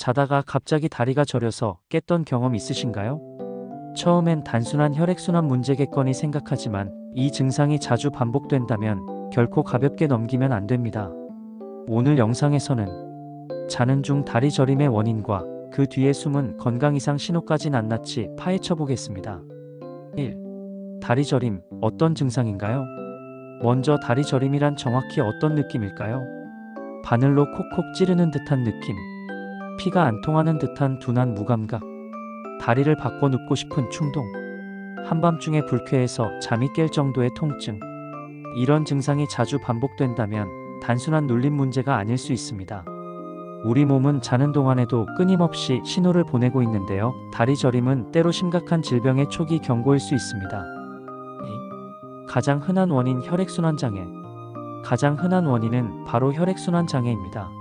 자다가 갑자기 다리가 저려서 깼던 경험 있으신가요? 처음엔 단순한 혈액순환 문제겠거니 생각하지만 이 증상이 자주 반복된다면 결코 가볍게 넘기면 안 됩니다. 오늘 영상에서는 자는 중 다리 저림의 원인과 그 뒤에 숨은 건강 이상 신호까지 낱낱이 파헤쳐 보겠습니다. 1. 다리 저림 어떤 증상인가요? 먼저 다리 저림이란 정확히 어떤 느낌일까요? 바늘로 콕콕 찌르는 듯한 느낌, 피가 안 통하는 듯한 둔한 무감각, 다리를 바꿔 눕고 싶은 충동, 한밤중에 불쾌해서 잠이 깰 정도의 통증. 이런 증상이 자주 반복된다면 단순한 눌림 문제가 아닐 수 있습니다. 우리 몸은 자는 동안에도 끊임없이 신호를 보내고 있는데요. 다리 저림은 때로 심각한 질병의 초기 경고일 수 있습니다. 가장 흔한 원인 혈액순환 장애. 가장 흔한 원인은 바로 혈액순환 장애입니다.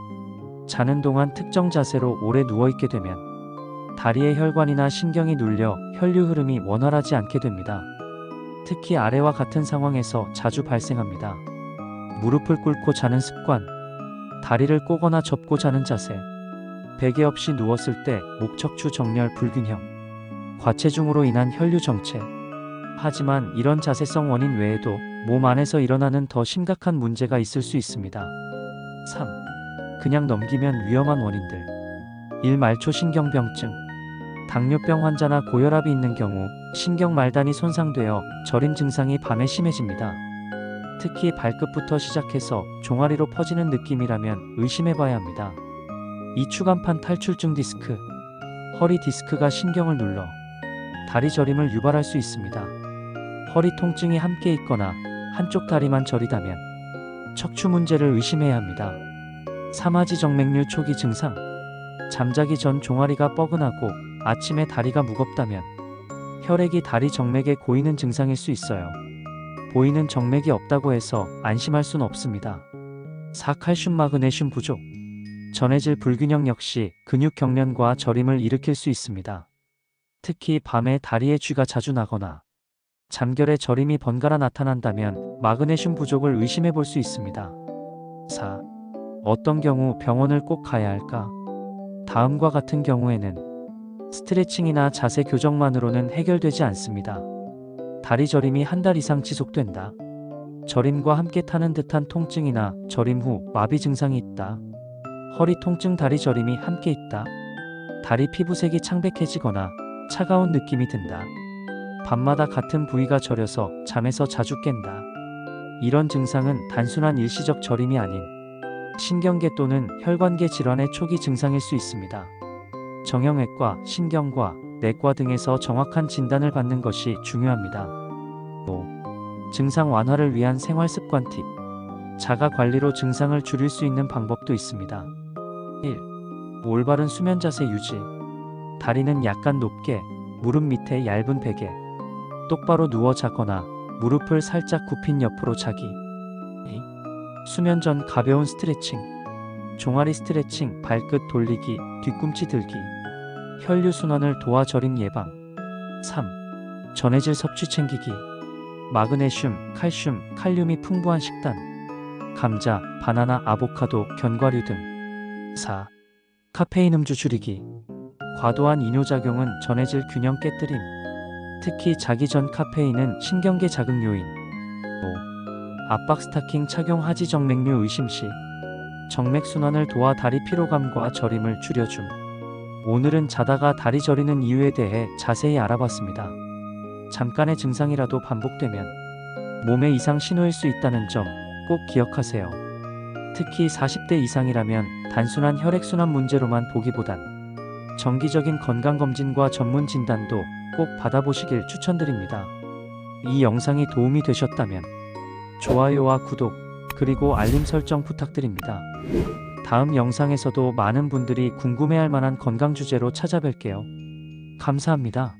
자는 동안 특정 자세로 오래 누워 있게 되면 다리의 혈관이나 신경이 눌려 혈류 흐름이 원활하지 않게 됩니다. 특히 아래와 같은 상황에서 자주 발생합니다. 무릎을 꿇고 자는 습관, 다리를 꼬거나 접고 자는 자세, 베개 없이 누웠을 때 목척추 정렬 불균형, 과체중으로 인한 혈류 정체. 하지만 이런 자세성 원인 외에도 몸 안에서 일어나는 더 심각한 문제가 있을 수 있습니다. 3. 그냥 넘기면 위험한 원인들. 1. 말초신경병증. 당뇨병 환자나 고혈압이 있는 경우 신경 말단이 손상되어 저림 증상이 밤에 심해집니다. 특히 발끝부터 시작해서 종아리로 퍼지는 느낌이라면 의심해 봐야 합니다. 이추간판 탈출증 디스크. 허리 디스크가 신경을 눌러 다리 저림을 유발할 수 있습니다. 허리 통증이 함께 있거나 한쪽 다리만 저리다면 척추 문제를 의심해야 합니다. 사마지 정맥류 초기 증상. 잠자기 전 종아리가 뻐근하고 아침에 다리가 무겁다면 혈액이 다리 정맥에 고이는 증상일 수 있어요. 보이는 정맥이 없다고 해서 안심할 순 없습니다. 4. 칼슘 마그네슘 부족. 전해질 불균형 역시 근육 경련과 저림을 일으킬 수 있습니다. 특히 밤에 다리에 쥐가 자주 나거나 잠결에 저림이 번갈아 나타난다면 마그네슘 부족을 의심해 볼 수 있습니다. 4. 어떤 경우 병원을 꼭 가야 할까? 다음과 같은 경우에는 스트레칭이나 자세 교정만으로는 해결되지 않습니다. 다리 저림이 한 달 이상 지속된다. 저림과 함께 타는 듯한 통증이나 저림 후 마비 증상이 있다. 허리 통증, 다리 저림이 함께 있다. 다리 피부색이 창백해지거나 차가운 느낌이 든다. 밤마다 같은 부위가 저려서 잠에서 자주 깬다. 이런 증상은 단순한 일시적 저림이 아닌 신경계 또는 혈관계 질환의 초기 증상일 수 있습니다. 정형외과, 신경과, 내과 등에서 정확한 진단을 받는 것이 중요합니다. 5. 증상 완화를 위한 생활 습관 팁. 자가 관리로 증상을 줄일 수 있는 방법도 있습니다. 1. 올바른 수면 자세 유지. 다리는 약간 높게, 무릎 밑에 얇은 베개. 똑바로 누워 자거나 무릎을 살짝 굽힌 옆으로 자기. 2. 수면 전 가벼운 스트레칭. 종아리 스트레칭, 발끝 돌리기, 뒤꿈치 들기. 혈류 순환을 도와 저림 예방. 3. 전해질 섭취 챙기기. 마그네슘, 칼슘, 칼륨이 풍부한 식단. 감자, 바나나, 아보카도, 견과류 등. 4. 카페인 음주 줄이기. 과도한 이뇨작용은 전해질 균형 깨뜨림. 특히 자기 전 카페인은 신경계 자극 요인. 5. 압박 스타킹 착용 하지 정맥류 의심 시 정맥 순환을 도와 다리 피로감과 저림을 줄여줌. 오늘은 자다가 다리 저리는 이유에 대해 자세히 알아봤습니다. 잠깐의 증상이라도 반복되면 몸의 이상 신호일 수 있다는 점 꼭 기억하세요. 특히 40대 이상이라면 단순한 혈액순환 문제로만 보기보단 정기적인 건강검진과 전문 진단도 꼭 받아보시길 추천드립니다. 이 영상이 도움이 되셨다면 좋아요와 구독, 그리고 알림 설정 부탁드립니다. 다음 영상에서도 많은 분들이 궁금해할 만한 건강 주제로 찾아뵐게요. 감사합니다.